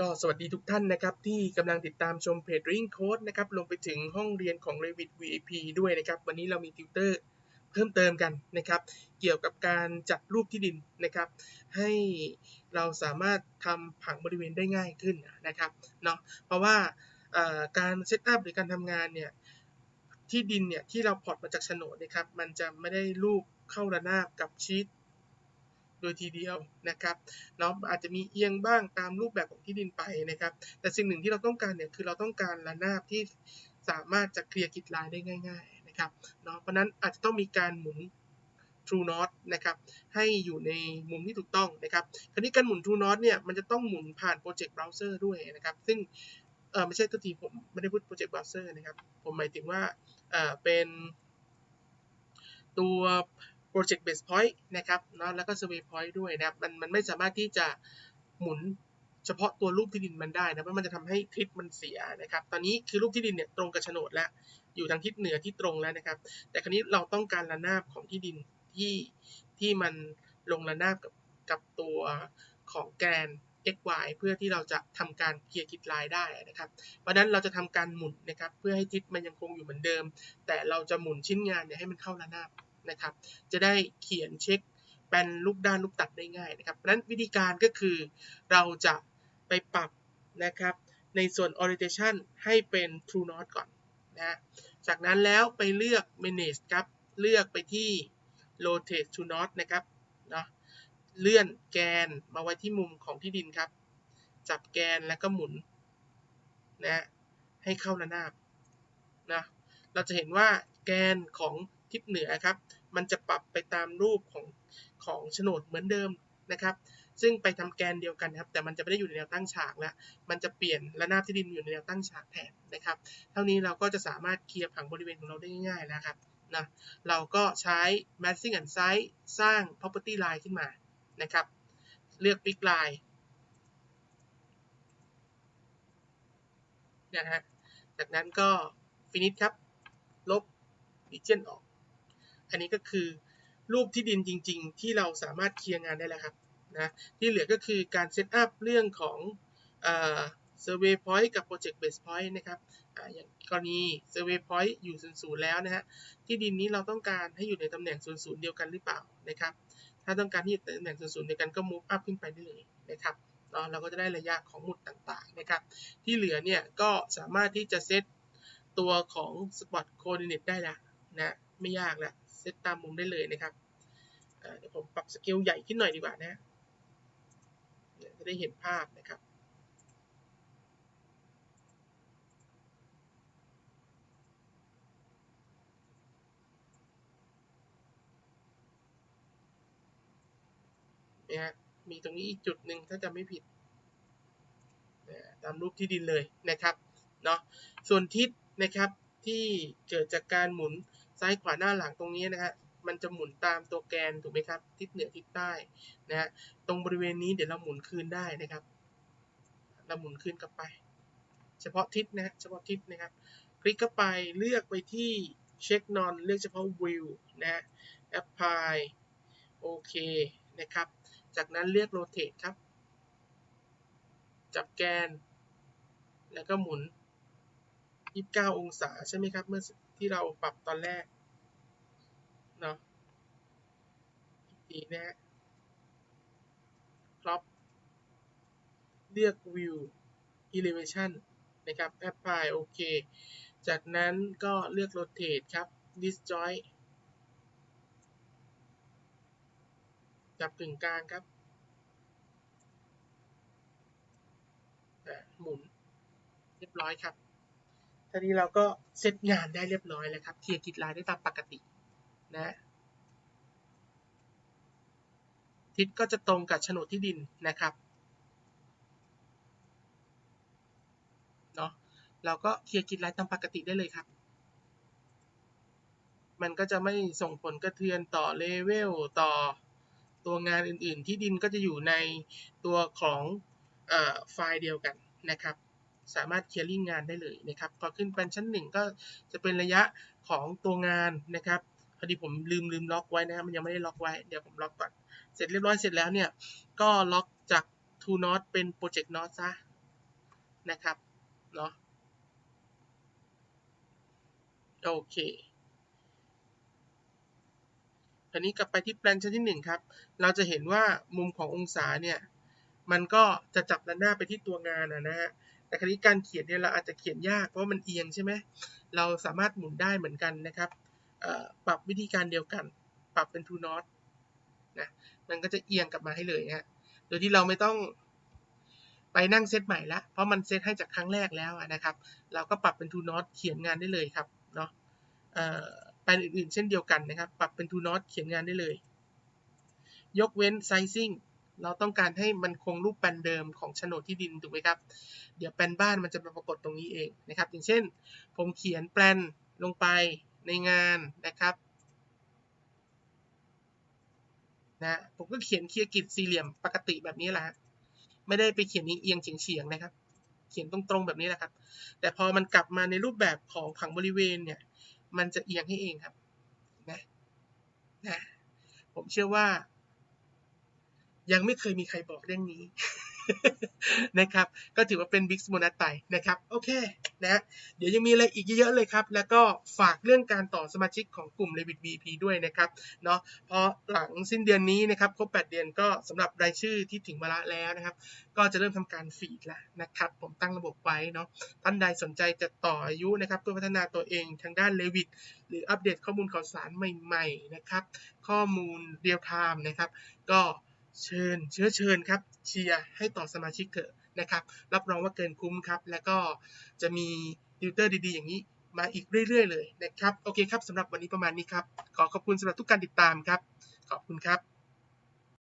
ก็สวัสดีทุกท่านนะครับที่กำลังติดตามชมเพจ Ring Code นะครับรวมไปถึงห้องเรียนของ Revit VIP ด้วยนะครับ วันนี้เรามีติวเตอร์เพิ่มเติมกันนะครับ เกี่ยวกับการจัดรูปที่ดินนะครับ ให้เราสามารถทำผังบริเวณได้ง่ายขึ้นนะครับเนาะเพราะว่าการเซตอัพหรือการทำงานเนี่ยที่ดินเนี่ยที่เราพอร์ตมาจากโฉนดนะครับมันจะไม่ได้รูปเข้าระนาบกับชีต โดยทีเดียวนะครับเนาะอาจจะมีเอียงบ้างตามรูปแบบของที่ดินไปนะครับ แต่สิ่งหนึ่งที่เราต้องการเนี่ยคือเราต้องการระนาบที่สามารถจะเคลียร์กิจลายได้ง่ายๆนะครับเนาะเพราะนั้นอาจจะต้องมีการหมุน True Not นะครับให้อยู่ในมุมที่ถูกต้องนะครับคราวนี้การหมุน True Not เนี่ยมันจะต้องหมุนผ่าน Project Browser ด้วยนะครับ ซึ่งเออไม่ใช่ตัวทีผมไม่ได้พูด Project Browser นะครับ ผมหมายถึงว่าเออเป็นตัว Project Base Point นะครับเนาะแล้วก็ Survey Point ด้วยนะครับมันมันไม่สามารถที่จะหมุนเฉพาะตัวรูปที่ดินมันได้นะเพราะมันจะทำให้ทิศมันเสียนะครับ ตอนนี้คือรูปที่ดินเนี่ยตรงกับโฉนดแล้ว อยู่ทางทิศเหนือที่ตรงแล้วนะครับ แต่คราวนี้เราต้องการระนาบของที่ดินที่ที่มันลงระนาบกับกับตัวของแกน x y เพื่อที่เราจะทำการเคลียร์กิจลายได้นะครับ เพราะฉะนั้นเราจะทำการหมุนนะครับ เพื่อให้ทิศมันยังคงอยู่เหมือนเดิม แต่เราจะหมุนชิ้นงานเนี่ยให้มันเข้าระนาบ นะครับ จะได้เขียนเช็คเป็นลูกด้านลูกตัดได้ง่ายนะครับเพราะนั้นวิธีการก็คือเราจะไปปรับนะครับในส่วน orientation ให้เป็น true north ก่อนนะจากนั้นแล้วไปเลือก manage ครับ เลือกไปที่ rotate to north นะครับเนาะเลื่อนแกนมาไว้ที่มุมของที่ดินครับ จับแกนแล้วก็หมุนนะให้เข้าระนาบนะเราจะเห็นว่าแกนของ ทิศเหนือครับ มันจะปรับไปตามรูปของของโฉนดเหมือนเดิมนะครับ ซึ่งไปทำแกนเดียวกันครับ แต่มันจะไม่ได้อยู่ในแนวตั้งฉากแล้วมันจะเปลี่ยนระนาบที่ดินอยู่ในแนวตั้งฉากแทนนะครับ เท่านี้เราก็จะสามารถเคลียร์ผังบริเวณของเราได้ง่ายๆแล้วครับนะเราก็ใช้ matching and size สร้าง property line ขึ้นมานะครับ เลือก big line นะฮะจากนั้นก็ finish ครับ ลบ region ออก อันนี้ก็คือรูปที่ดินจริง ๆ ที่เราสามารถเคลียร์งานได้แล้วครับนะที่เหลือก็คือการเซตอัพเรื่องของเอ่อ survey point กับ project base point นะครับออย่างกรณี survey point อยู่ศูนย์ศูนย์แล้วนะฮะที่ดินนี้เราต้องการให้อยู่ในตำแหน่งศูนย์ศูนย์เดียวกันหรือเปล่านะครับ ถ้าต้องการที่อยู่ในตำแหน่งศูนย์ศูนย์เดียวกันก็ move up ขึ้นไปได้เลยนะครับเนาะเราก็จะได้ระยะของหมุดต่างๆนะครับ ที่เหลือเนี่ยก็สามารถที่จะเซตตัวของ spot coordinate ได้ละนะไม่ยากละ เซตตามมุมได้เลยนะครับเดี๋ยวผมปรับสเกลใหญ่ขึ้นหน่อยดีกว่านะจะได้เห็นภาพนะครับนี่ยฮะมีตรงนี้อีกจุดหนึ่งถ้าจำไม่ผิดตามรูปที่ดินเลยนะครับเนาะส่วนทิศนะครับที่เกิดจากการหมุน ซ้ายขวาหน้าหลังตรงนี้นะฮะมันจะหมุนตามตัวแกนถูกไหมครับ ทิศเหนือทิศใต้นะฮะตรงบริเวณนี้เดี๋ยวเราหมุนคืนได้นะครับ เราหมุนคืนกลับไป เฉพาะทิศนะฮะเฉพาะทิศนะครับ คลิกเข้าไปเลือกไปที่เช็คนอนเลือกเฉพาะ view นะฮะ apply โอเคนะครับ จากนั้นเลือก rotate ครับ จับแกน แล้วก็หมุน 29 องศาใช่ไหมครับ เมื่อ ที่เราปรับตอนแรกเนาะอีกทีนะฮะ crop เลือก view elevation นะครับ apply โอเค จากนั้นก็เลือก rotate ครับ disjoint จับกึ่งกลางครับหมุนเรียบร้อยครับ ทีนี้เราก็เซตงานได้เรียบร้อยแล้วครับเคลียร์กิจลายได้ตามปกตินะทิศก็จะตรงกับโฉนดที่ดินนะครับเนาะเราก็เคลียร์กิจลายตามปกติได้เลยครับ มันก็จะไม่ส่งผลกระเทือนต่อเลเวลต่อตัวงานอื่นๆ ที่ดินก็จะอยู่ในตัวของอไฟล์เดียวกันนะครับ สามารถเคลียร์ลิงงานได้เลยนะครับพอขึ้นเป็นชั้นหนึ่งก็จะเป็นระยะของตัวงานนะครับพอดีผมลืมลืมล็อกไว้นะครับมันยังไม่ได้ล็อกไว้เดี๋ยวผมล็อกก่อนเสร็จเรียบร้อยเสร็จแล้วเนี่ยก็ล็อกจาก to not เป็น project not ซะนะครับเนาะโอเคทีนี้กลับไปที่แปลนชั้นที่หนึ่งครับ เราจะเห็นว่ามุมขององศาเนี่ย มันก็จะจับด้านหน้าไปที่ตัวงานนะฮะ แต่คราวนี้การเขียนเนี่ยเราอาจจะเขียนยากเพราะมันเอียงใช่ไหมเราสามารถหมุนได้เหมือนกันนะครับปรับวิธีการเดียวกัน ปรับเป็น two knot นะมันก็จะเอียงกลับมาให้เลยฮะโดยที่เราไม่ต้องไปนั่งเซตใหม่ละเพราะมันเซตให้จากครั้งแรกแล้วนะครับ เราก็ปรับเป็น two knot เขียนงานได้เลยครับเนาะแปลนอื่นๆเช่นเดียวกันนะครับ ปรับเป็น two knot เขียนงานได้เลย ยกเว้น sizing เราต้องการให้มันคงรูปแปลนเดิมของโฉนดที่ดินถูกไหมครับ เดี๋ยวแปลนบ้านมันจะมาปรากฏตรงนี้เองนะครับ อย่างเช่น ผมเขียนแปลนลงไปในงานนะครับนะผมก็เขียนเคียกิจสี่เหลี่ยมปกติแบบนี้แหละไม่ได้ไปเขียนเอียงเฉียงๆนะครับ เขียนตรงๆแบบนี้แหละครับ แต่พอมันกลับมาในรูปแบบของผังบริเวณเนี่ย มันจะเอียงให้เองครับนะนะผมเชื่อว่า ยังไม่เคยมีใครบอกเรื่องนี้นะครับ ก็ถือว่าเป็นบิ๊กโบนัสไปนะครับ โอเคนะเดี๋ยวยังมีอะไรอีกเยอะๆเลยครับ แล้วก็ฝากเรื่องการต่อสมาชิกของกลุ่ม Revit VP ด้วยนะครับเนาะพราะหลังสิ้นเดือนนี้นะครับครบ 8 เดือนก็สำหรับรายชื่อที่ถึงเวลาแล้วนะครับ ก็จะเริ่มทำการฟีดแล้วนะครับ ผมตั้งระบบไว้เนาะท่านใดสนใจจะต่ออายุนะครับเพื่อพัฒนาตัวเองทางด้าน Revit หรืออัปเดตข้อมูลข่าวสารใหม่ ๆ นะครับ ข้อมูลเรียลไทม์นะครับ ก็ เชิญเชื้อเชิญครับเชียร์ให้ต่อสมาชิกเถอะนะครับ รับรองว่าเกินคุ้มครับ แล้วก็จะมีติวเตอร์ดีๆ อย่างนี้มาอีกเรื่อย ๆ เลยนะครับ โอเคครับสำหรับวันนี้ประมาณนี้ครับ ขอขอบคุณสำหรับทุกการติดตามครับ ขอบคุณครับ